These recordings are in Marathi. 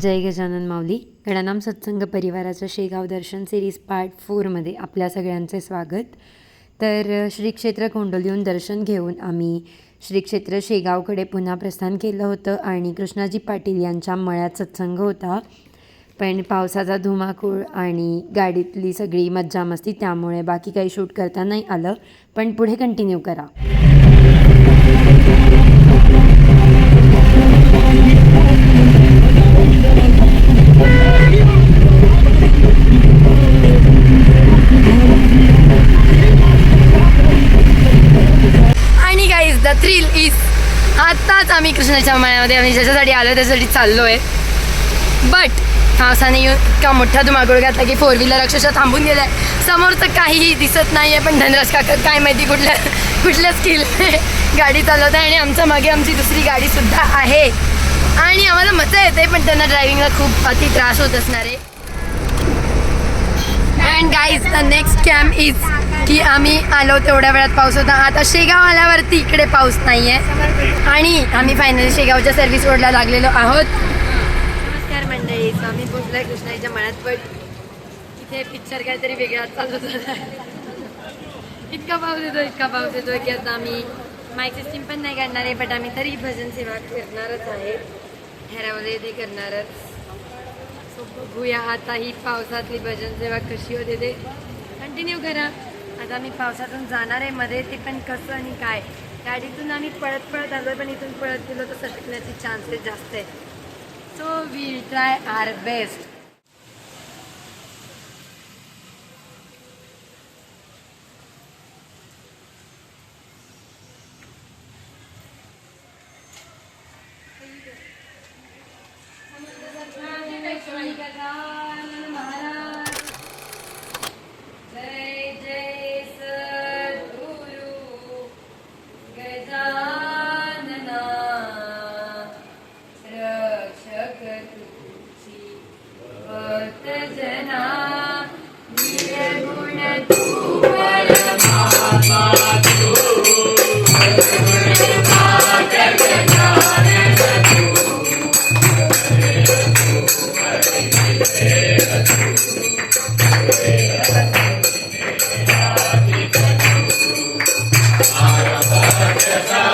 जय गजानन माऊली. गणानाम सत्संग परिवाराचं शेगाव दर्शन सिरीज पार्ट फोरमध्ये आपल्या सगळ्यांचे स्वागत. तर श्रीक्षेत्र श्री क्षेत्र कोंडोलीहून दर्शन घेऊन आम्ही श्री क्षेत्र शेगावकडे पुन्हा प्रस्थान केलं होतं आणि कृष्णाजी पाटील यांच्या मळ्यात सत्संग होता. पण पावसाचा धुमाकूळ आणि गाडीतली सगळी मज्जामस्ती त्यामुळे बाकी काही शूट करता नाही आलं. पण पुढे कंटिन्यू करा. थ्रिल इज आत्ताच आम्ही कृष्णाच्या मायामध्ये आम्ही ज्याच्यासाठी आलो त्यासाठी चाललो आहे बट पावसाने येऊन इतका मोठा धुमाकूळ घातला की फोर व्हीलर अक्षरशः थांबून गेलाय. समोरचं काहीही दिसत नाही आहे पण धनराज काका काय माहिती कुठल्या कुठल्या स्किल गाडी चालवत आहे आणि आमच्या मागे आमची दुसरी गाडीसुद्धा आहे. आणि आम्हाला मजा येते पण त्यांना ड्रायव्हिंगला खूप अति त्रास होत असणार आहे. And guys the next camp is की आम्ही आलो तेवढ्या वेळात पाऊस होता. आता शेगाव आल्यावरती इकडे पाऊस नाही आहे आणि आम्ही फायनली शेगावच्या सर्व्हिस रोडला लागलेलो आहोत. नमस्कार मंडळी स्वामी पोचलाय कृष्णाईच्या मनात पण इथे पिक्चर काहीतरी वेगळा चालू झाला इतका पाऊस येतो इतका पाऊस येतो की आता आम्ही माईक सिस्टीम पण नाही काढणार आहे बट आम्ही तरी भजन सेवा करणारच आहे. ठरावले ते करणारच. सो बघूया आता ही पावसातली भजन सेवा कशी होते ते. कंटिन्यू करा. आता आम्ही पावसातून जाणार आहे मध्ये ते पण कसं आणि काय? गाडीतून आम्ही पळत पळत आलो पण इथून पळत गेलो तर सटकण्याचे चान्सेस जास्त आहे so we try our best Jai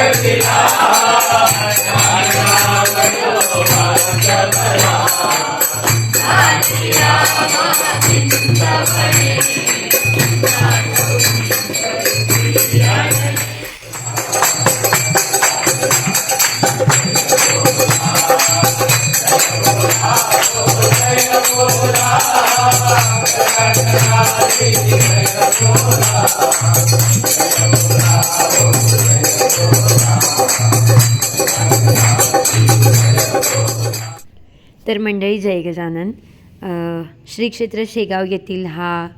Kerala तर मंडळी जय गजानन. श्री क्षेत्र शेगाव येथील हा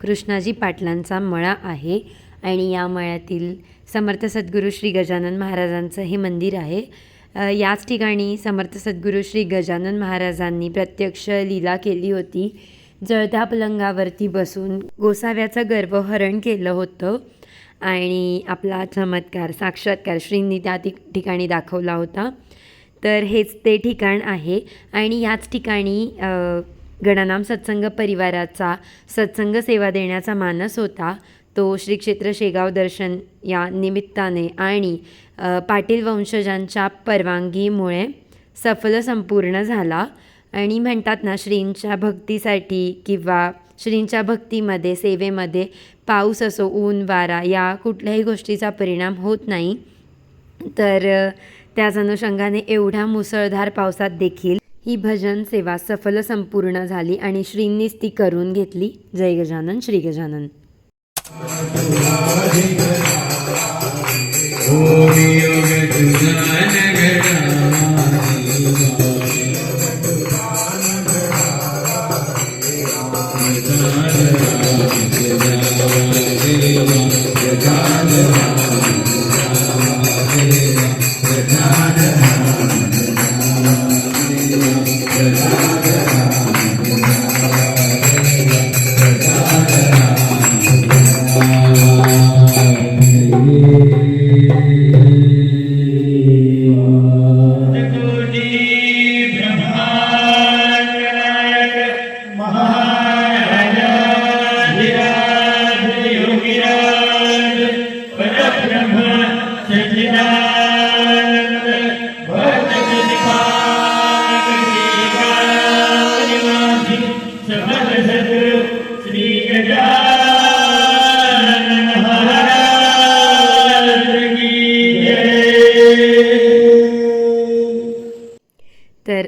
कृष्णाजी पाटलांचा मळा आहे आणि या मळ्यातील समर्थ सद्गुरू श्री गजानन महाराजांचं हे मंदिर आहे. याच ठिकाणी समर्थ सद्गुरू श्री गजानन महाराजांनी प्रत्यक्ष लीला केली होती. जळत्या पलंगावरती बसून गोसाव्याचं गर्वहरण केलं होतं आणि आपला चमत्कार साक्षात्कार श्रींनी त्या ठिक- ठिकाणी दाखवला होता. तर हेच ते ठिकाण आहे. आणि याच ठिकाणी गणानाम सत्संग परिवाराचा सत्संग सेवा देण्याचा मानस होता. तो श्री क्षेत्र शेगाव दर्शन या निमित्ताने आणि पाटील वंशजांच्या परवानगीमुळे सफल संपूर्ण झाला. आणि म्हणतात ना श्रींच्या भक्तीसाठी किंवा श्रींच्या भक्तीमध्ये सेवेमध्ये पाऊस असो ऊन वारा या कुठल्याही गोष्टीचा परिणाम होत नाही. तर त्याच अनुषंगाने एवढ्या मुसळधार पावसात देखील ही भजन सेवा सफल संपूर्ण झाली आणि श्रींनीच ती करून घेतली जय गजानन श्री गजानन तर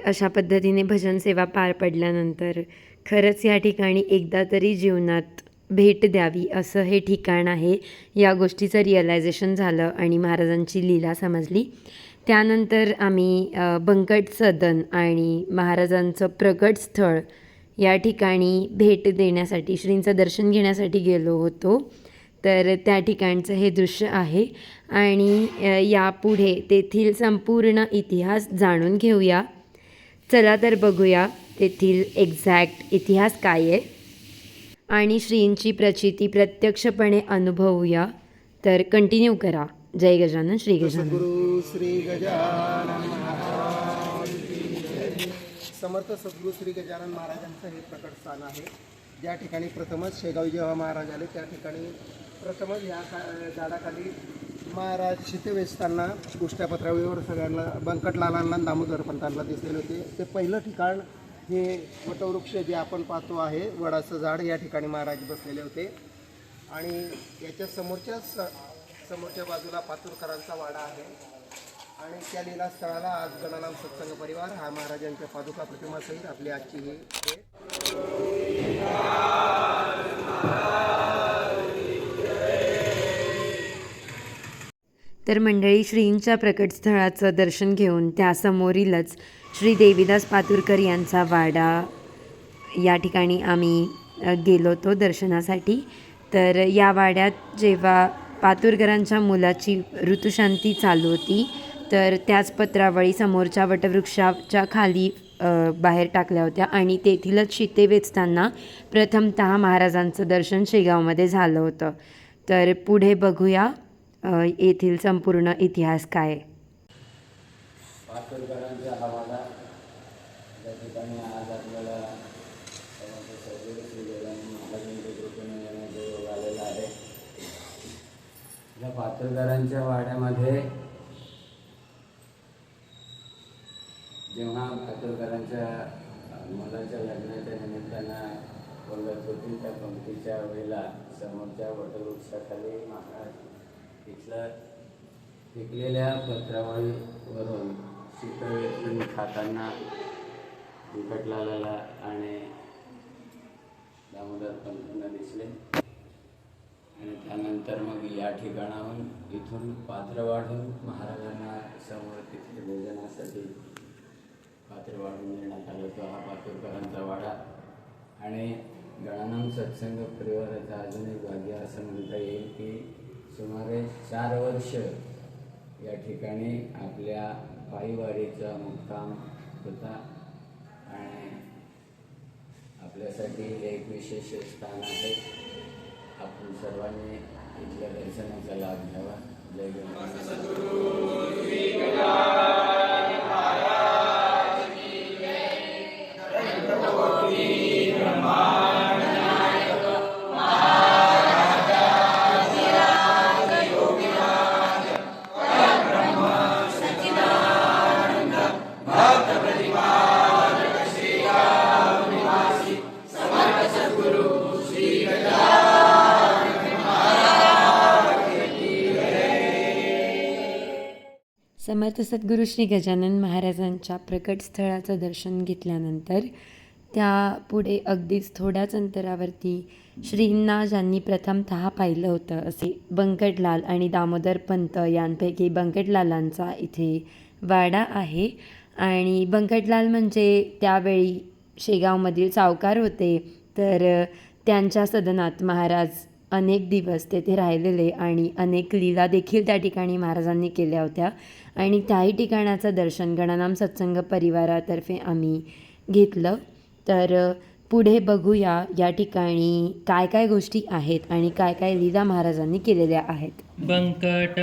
अशा पद्धतीने भजन सेवा पार पडल्यानंतर खरंच या ठिकाणी एकदा तरी जीवनात भेट द्यावी असं हे ठिकाण आहे. या गोष्टीचं रिअलायझेशन झालं आणि महाराजांची लीला समजली. त्यानंतर आम्ही बंकट सदन आणि महाराजांचं प्रकट स्थळ या ठिकाणी भेट देण्यासाठी श्रींचं दर्शन घेण्यासाठी गेलो होतो. तर त्या ठिकाणचं हे दृश्य आहे आणि यापुढे तेथील संपूर्ण इतिहास जाणून घेऊया. चला तर बघूया तेथील एक्झॅक्ट इतिहास काय आहे. आणि श्रींची प्रचिती प्रत्यक्षपणे अनुभवूया. तर कंटिन्यू करा. जय गजानन श्री गजानन. गुरु श्री गजानन समर्थ सद्गुरू श्री गजानन महाराजांचं हे प्रकट स्थान आहे. ज्या ठिकाणी प्रथमच शेगाव जेव्हा महाराज आले त्या ठिकाणी प्रथमच ह्या झाडाखाली महाराज शिते वेचताना गोष्ट्यापत्रावीवर सगळ्यांना बंकटलालांना दामोदर पंतांना दिसलेले होते. ते पहिलं ठिकाण हे वटवृक्ष जे आपण पाहतो आहे वडाचं झाड या ठिकाणी महाराज बसलेले होते. आणि याच्या समोरच्या स समोरच्या बाजूला पातुरकरांचा वाडा आहे. आणि त्या लीला स्थळाला आज गणानाम सत्संग परिवार हा महाराजांच्या पादुका प्रतिमासहित आपली आजची ही तर मंडळी श्रींच्या प्रकटस्थळाचं दर्शन घेऊन त्यासमोरीलच श्री देवीदास पातुरकर यांचा वाडा. या ठिकाणी आम्ही गेलो होतो दर्शनासाठी. तर या वाड्यात जेव्हा पातुरकरांच्या मुलाची ऋतुशांती चालू होती तर त्याच पत्रावळी समोरच्या वटवृक्षाच्या खाली बाहेर टाकल्या होत्या आणि तेथीलच शिते वेचताना प्रथमतः महाराजांचं दर्शन शेगावमध्ये झालं होतं. तर पुढे बघूया. येथील संपूर्ण इतिहास काय आहे. हवाला त्या ठिकाणी आज आपल्याला महाराजांच्या आलेला आहे या पातळकरांच्या वाड्यामध्ये जेव्हा पातळकरांच्या मुलाच्या लग्नाच्या निमित्तानं बोलत होती त्या पंक्तीच्या वेळेला समोरच्या वटवृक्षाखाली महाराज तिथला पिकलेल्या पत्रावळीवरून शीतळ खाताना बिकटलाला आणि दामोदर पंतांना दिसले. आणि त्यानंतर मग या ठिकाणाहून इथून पात्र वाढून महाराजांना समोर तिथे भोजनासाठी पात्र वाढून देण्यात आलं तो हा पातुरकरांचा वाडा. आणि गणानाम सत्संग परिवाराचा अजून एक भाग्य असं म्हणता येईल की सुमारे चार वर्ष या ठिकाणी आपल्या पायीवारीचा मुक्काम होता आणि आपल्यासाठी एक विशेष स्थान आहे. आपण सर्वांनी इथल्या दर्शनाचा लाभ घ्यावा. जय गणपती सद्गुरू श्री गजानन महाराजांच्या प्रकट स्थळाचं दर्शन घेतल्यानंतर त्या पुढे अगदीच थोड्याच अंतरावरती श्रींना ज्यांनी प्रथमतः पाहिलं होतं असे बंकटलाल आणि दामोदर पंत यांपैकी बंकटलालांचा इथे वाडा आहे. आणि बंकटलाल म्हणजे त्यावेळी शेगावमधील सावकार होते. तर त्यांच्या सदनात महाराज अनेक दिवस तेथे राहिलेले आणि अनेक लीला देखील त्या ठिकाणी महाराजांनी केल्या होत्या. आणि त्याही ठिकाणाचं दर्शन गणानाम सत्संग परिवारातर्फे आम्ही घेतलं. तर पुढे बघूया या ठिकाणी काय काय गोष्टी आहेत आणि काय काय लीला महाराजांनी केलेल्या आहेत. बंकट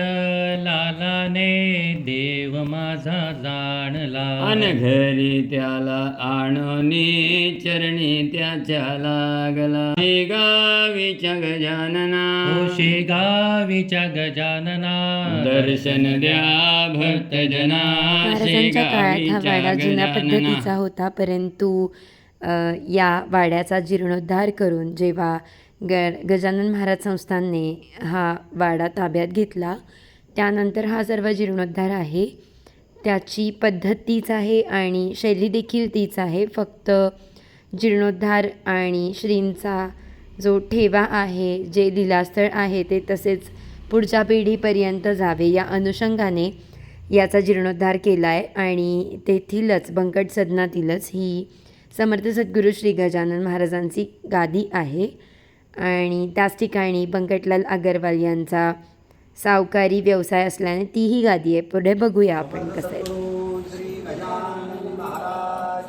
लालाने देव माझा जाणला. अन घरी त्याला आणोनी चरणी त्याच्या लागला. हे गावीच्या गजानना. ओशे गावीच्या गजानना. दर्शन द्या भक्त जना महाराजांच्या काळात हा वाडा जुन्या पद्धतीचा होता परंतु या वाड्याचा जीर्णोद्धार करून जेव्हा ग गजानन महाराज संस्थानने हा वाडा ताब्यात घेतला त्यानंतर हा सर्व जीर्णोद्धार आहे. त्याची पद्धत तीच आहे आणि शैली देखील तीच आहे. फक्त जीर्णोद्धार आणि श्रींचा जो ठेवा आहे जे दिलास्थळ आहे ते तसेच पुढच्या पिढीपर्यंत जावे या अनुषंगाने याचा जीर्णोद्धार केला आहे आणि तेथीलच बंकट सदनातीलच ही समर्थ सद्गुरू श्री गजानन महाराजांची गादी आहे. आणि त्याच ठिकाणी बंकटलाल अगरवाल यांचा सावकारी व्यवसाय असल्याने तीही गादी आहे. पुढे बघूया आपण कसं आहे महाराज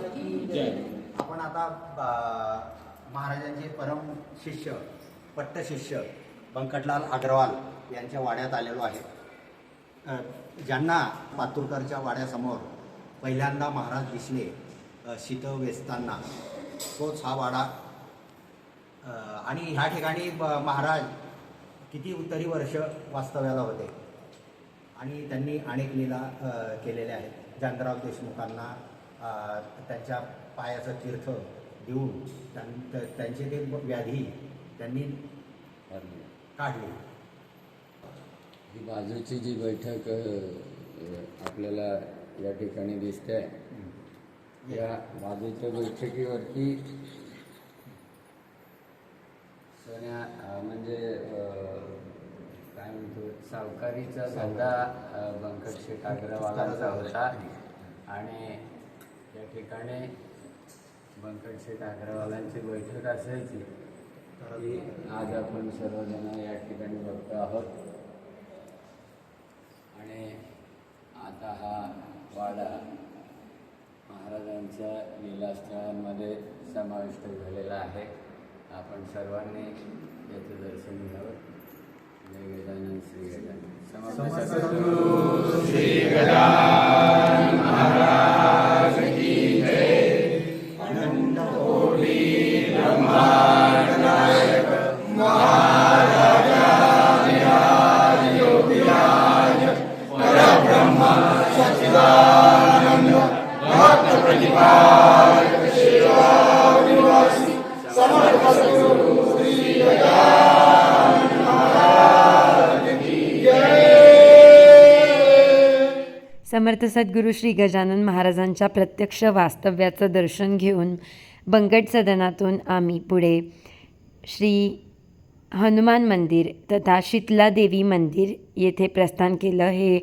आपण आता महाराजांचे परम शिष्य पट्ट शिष्य बंकटलाल अग्रवाल यांच्या वाड्यात आलेलो आहे. ज्यांना पातुरकरच्या वाड्यासमोर पहिल्यांदा महाराज दिसले शीत वेचताना. तोच हा वाडा. आणि ह्या ठिकाणी महाराज किती तरी वर्ष वास्तव्याला होते. आणि त्यांनी अनेक लीला केलेल्या आहेत. जानराव देशमुखांना त्यांच्या पायाचं तीर्थ देऊन त्यां- त्या- त्यांचे ते व्याधी त्यांनी काढली. ही बाजूची जी बैठक आपल्याला या ठिकाणी दिसते या बाजूच्या बैठकीवरती सोन्या म्हणजे काय म्हणतो सावकारीचा धंदा अ, बंकट शेठ होता. आणि या ठिकाणी बंकट शेख अग्रवालांची बैठक असायची. ती आज आपण सर्वजण या ठिकाणी बघतो आहोत. आणि आता हा वाडा महाराजांच्या लीलास्थळांमध्ये समाविष्ट झालेला आहे. आपण सर्वांनी याचं दर्शन घ्यावं. जय गजानन श्री गजानन. समर्थ सद्गुरू समर्थ सद्गुरू श्री गजानन महाराजांच्या प्रत्यक्ष वास्तव्याचं दर्शन घेऊन बंकट सदनातून आम्ही पुढे श्री हनुमान मंदिर तथा शीतला देवी मंदिर येथे प्रस्थान केलं. हे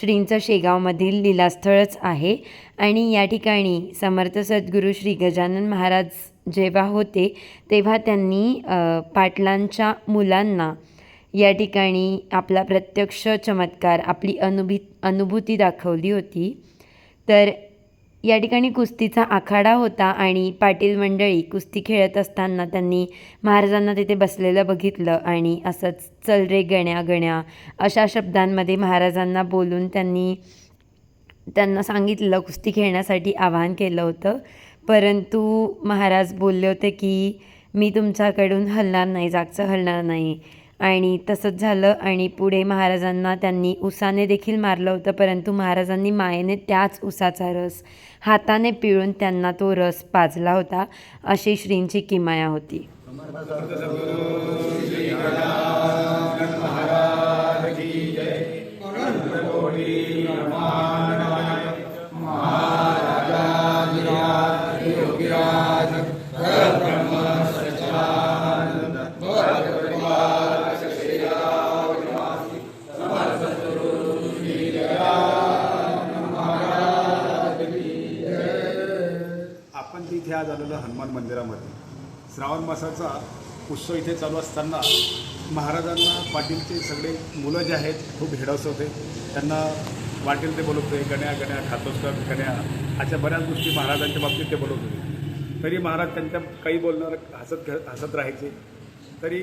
श्रींचं शेगावमधील लीलास्थळच आहे आणि या ठिकाणी समर्थ सद्गुरू श्री गजानन महाराज जेव्हा होते तेव्हा त्यांनी पाटलांच्या मुलांना या ठिकाणी आपला प्रत्यक्ष चमत्कार आपली अनुभि अनुभूती दाखवली होती. तर या ठिकाणी कुस्तीचा आखाडा होता आणि पाटील मंडळी कुस्ती खेळत असताना त्यांनी महाराजांना तिथे बसलेलं बघितलं आणि असंच चल रे गण्या गण्या अशा शब्दांमध्ये महाराजांना बोलून त्यांनी त्यांना सांगितलं कुस्ती खेळण्यासाठी आवाहन केलं होतं. परंतु महाराज बोलले होते की मी तुमच्याकडून हलणार नाही जागचं हलणार नाही. आणि तसंच झालं आणि पुढे महाराजांना त्यांनी उसाने देखील मारलं होतं परंतु महाराजांनी मायेने त्याच उसाचा रस हाताने पिळून त्यांना तो रस पाजला होता अशी श्रींची किमाया होती. उत्सव इथे चालू असताना महाराजांना पाटीलचे सगळे मुलं जे आहेत खूप हेडस होते. त्यांना वाटेल ते बोलत होते गण्या गण्या खातोस का गण्या अशा बऱ्याच गोष्टी महाराजांच्या बाबतीत ते बोलत होते. तरी महाराज त्यांच्या काही बोलणार हसत हसत राहायचे. तरी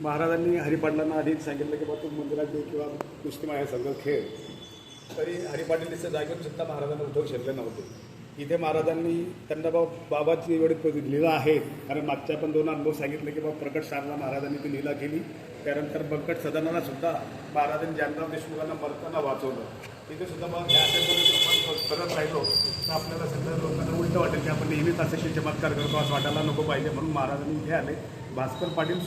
महाराजांनी हरिपाटलांना आधीच सांगितलं की बा तू मंदिरात दे किंवा कुस्ती माझ्या संघ खेळ. तरी हरिपाटीलच्या जागेवर सुद्धा महाराजांना उठवू शकले नव्हते. इथे महाराजांनी त्यांना बा बाबाची एवढी लीला आहे. कारण मागच्या पण दोन अनुभव सांगितले की बाबा प्रकट शारदा महाराजांनी ती लीला केली. त्यानंतर बंकट सदनाला सुद्धा महाराजांनी जानराव देशमुखांना मरताना वाचवलं. तिथे सुद्धा मग करत राहिलो. तर आपल्याला सगळ्या लोकांना उलटं वाटेल की आपण नेहमीच असे चमत्कार करतो असं वाटायला नको पाहिजे. म्हणून महाराजांनी इथे आले. भास्कर पाटील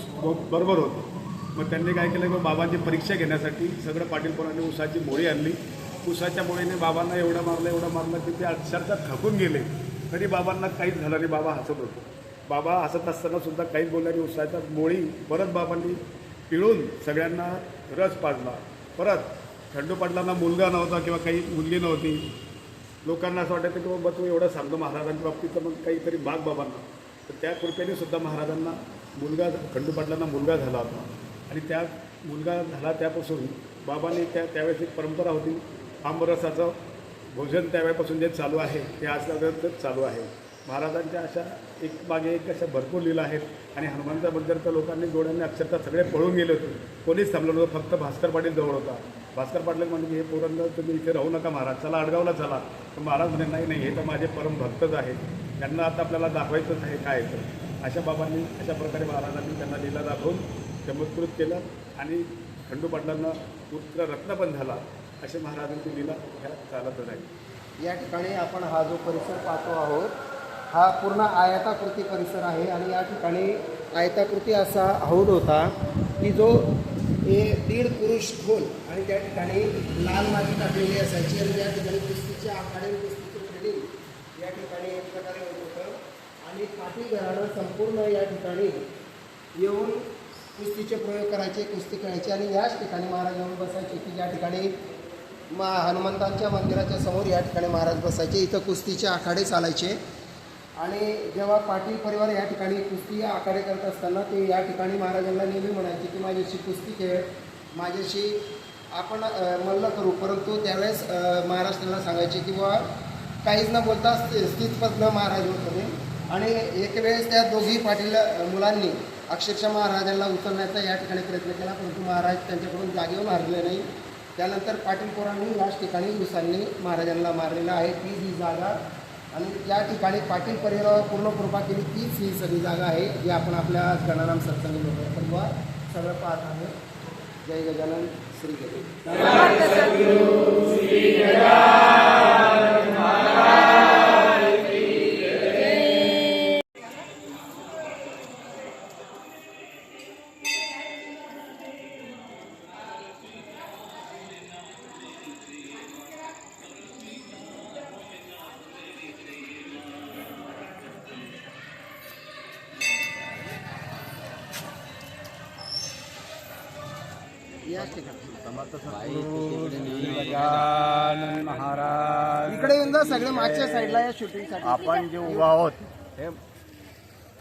बरोबर होते. मग त्यांनी काय केलं की बाबांची परीक्षा घेण्यासाठी सगळं पाटील पोरांनी उसाची मोळी आणली. उसाच्या मुळीने बाबांना एवढं मारलं एवढं मारलं की ते अक्षरशः थकून गेले. तरी बाबांना काहीच झालं नाही बाबा हसत होते. बाबा हसत असताना सुद्धा काहीच बोलले नाही. उसाच्या मोळी परत बाबांनी पिळून सगळ्यांना रस पाजला. परत खंडू पाटलांना मुलगा नव्हता किंवा काही मुलगी नव्हती. लोकांना असं वाटायचं की बाबा तू एवढं सांगतो महाराजांच्या बाबतीत तर मग काहीतरी बाग बाबांना. तर त्या कृपेने सुद्धा महाराजांना मुलगा खंडू पाटलांना मुलगा झाला होता. आणि त्या मुलगा झाला त्यापासून बाबांनी त्या त्यावेळेस एक परंपरा होती. आंबरसाचं भोजन त्यावेळेपासून जे चालू आहे ते आजपर्यंत चालू आहे. महाराजांच्या अशा एक मागे एक अशा भरपूर लीला आहेत आणि हनुमंताबद्दल तर लोकांनी डोळ्यांनी अक्षरशः सगळे पळून गेले होते. कोणीच थांबलं नव्हतं फक्त भास्कर पाटील जवळ होता. भास्कर पाटील म्हणजे हे पोरांना तुम्ही इथे राहू नका महाराज चला अडगावला चला. तर महाराज म्हणे नाही नाही हे तर माझे परम भक्तच आहेत. त्यांना आता आपल्याला दाखवायचंच आहे काय तर. अशा बाबांनी अशा प्रकारे महाराजांनी त्यांना लीला दाखवून चमत्कृत केलं आणि खंडू पाटलांना पुत्र रत्न पण झाला. असे महाराजांची लिला ह्या चालतच आहे या ठिकाणी आपण हा जो परिसर पाहतो आहोत हा पूर्ण आयताकृती परिसर आहे आणि या ठिकाणी आयताकृती असा हौद होता की जो हे दीड पुरुष खोल आणि त्या ठिकाणी लाल माती टाकलेली असायची आणि या ठिकाणी कुस्तीचे आखाडे कुस्तीचे ट्रेनिंग या ठिकाणी एक प्रकारे होत होतं. आणि पाठी घराणं संपूर्ण या ठिकाणी येऊन कुस्तीचे प्रयोग करायचे कुस्ती खेळायचे आणि याच ठिकाणी महाराज येऊन बसायचे की ज्या ठिकाणी मा हनुमंतांच्या मंदिराच्या समोर या ठिकाणी महाराज बसायचे इथं कुस्तीचे आखाडे चालायचे. आणि जेव्हा पाटील परिवार या ठिकाणी कुस्ती आखाडे करत असताना ते या ठिकाणी महाराजांना नेहमी म्हणायचे की माझ्याशी कुस्ती खेळ माझ्याशी आपण मल्ल करू. परंतु त्यावेळेस महाराष्ट्राला महाराज त्यांना सांगायचे की बुवा काहीच न बोलता स्थितपद न महाराज होते आणि एक वेळेस त्या दोघी पाटील मुलांनी अक्षरशः महाराजांना उचलण्याचा या ठिकाणी प्रयत्न केला परंतु महाराज त्यांच्याकडून जागेवर मारले नाही. त्यानंतर पाटील पोरांनी याच ठिकाणी उसांनी महाराजांना मारलेलं आहे. ती ही जागा आणि या ठिकाणी पाटील परिवारावर पूर्ण कृपा केली. तीच ही सगळी जागा आहे. जी आपण आपल्या गणाराम सत्संग किंवा सगळं पाहत आहोत. जय गजानन. श्री गजानन. गजानन महाराज इकडे येऊन जा सगळे मागच्या साईडला या शूटिंगसाठी आपण जे उभा आहोत हे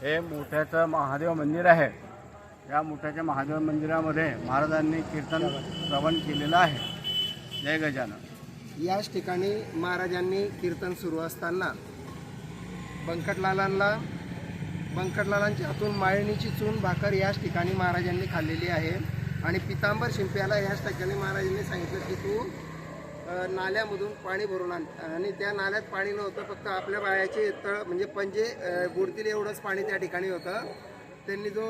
हे मोठ्याचं महादेव मंदिर आहे. या मोठ्याच्या महादेव मंदिरामध्ये महाराजांनी कीर्तन श्रवण केलेलं आहे. जय गजानन. याच ठिकाणी महाराजांनी कीर्तन सुरू असताना बंकटलालांना बंकटलालांच्या हातून माळणीची चून भाकर याच ठिकाणी महाराजांनी खाल्लेली आहे. आणि पितांबर शिंप्याला ह्याच ठिकाणी महाराजांनी सांगितलं की तू नाल्यामधून पाणी भरून आण. आणि त्या नाल्यात पाणी नव्हतं फक्त आपल्या बायाचे तळ म्हणजे पंजे बुडतील एवढंच पाणी त्या ठिकाणी होतं. त्यांनी जो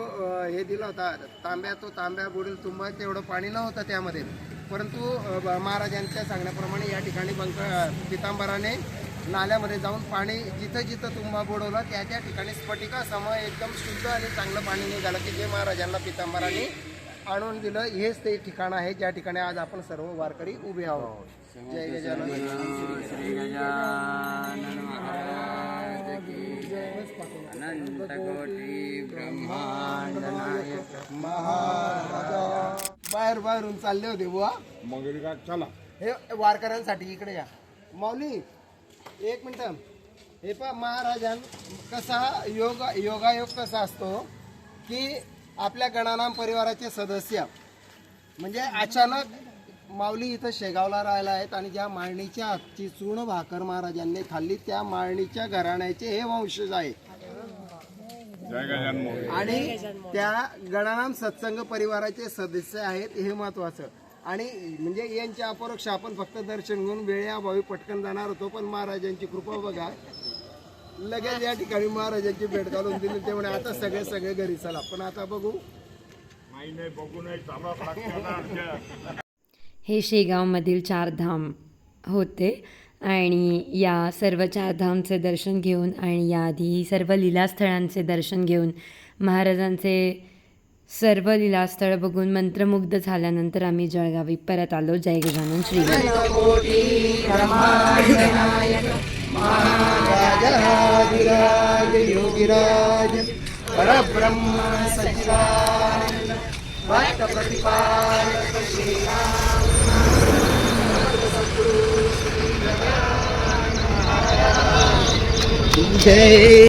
हे दिला होता तांब्या तो तांब्या बुडेल तुंबा तेवढं पाणी नव्हतं त्यामध्ये. परंतु महाराजांच्या सांगण्याप्रमाणे या ठिकाणी बंक पितांबराने नाल्यामध्ये जाऊन पाणी जिथं जिथं तुंबा बुडवला त्या त्या ठिकाणी स्फटिका एकदम शुद्ध आणि चांगलं पाणी निघालं की जे महाराजांना पितांबराने आणून दिलं. हेच ते ठिकाण आहे. ज्या ठिकाणी आज आपण सर्व वारकरी उभे आहोत. जय गजानन श्री गजानन महाराज. की अनंत कोटी ब्रह्मांड नायक महाराजा. बाहेर बाहेरून चालले होते बुवा. मग चला. हे वारकऱ्यांसाठी इकडे या. माऊली एक मिनिट हे पहा महाराजां कसा योग योगायोग कसा असतो की आपल्या गणानाम परिवाराचे सदस्य. म्हणजे अचानक माऊली इथं शेगावला राहिला आहेत आणि ज्या माळणीच्या हातची चूर्ण भाकर महाराजांनी खाल्ली त्या माळणीच्या घराण्याचे हे वंशज आहेत. आणि त्या गणानाम सत्संग परिवाराचे सदस्य आहेत हे महत्वाचं. आणि म्हणजे यांच्या अपरोक्ष आपण फक्त दर्शन घेऊन वेळेअभावी पटकन जाणार होतो पण महाराजांची कृपा बघा. लगेच या ठिकाणी महाराजांची भेट घालून दिली. त्यामुळे आता सगळे सगळे घरी चला. पण आता बघू. हे शेगावमधील चारधाम होते आणि या सर्व चारधामचे दर्शन घेऊन आणि याआधी सर्व लीलास्थळांचे दर्शन घेऊन महाराजांचे सर्व लीलास्थळ बघून मंत्रमुग्ध झाल्यानंतर आम्ही जळगावी परत आलो. जय गजानन श्री राजाधिराज योगिराज परब्रह्म सचिदानंद भक्त श्रीराम। जय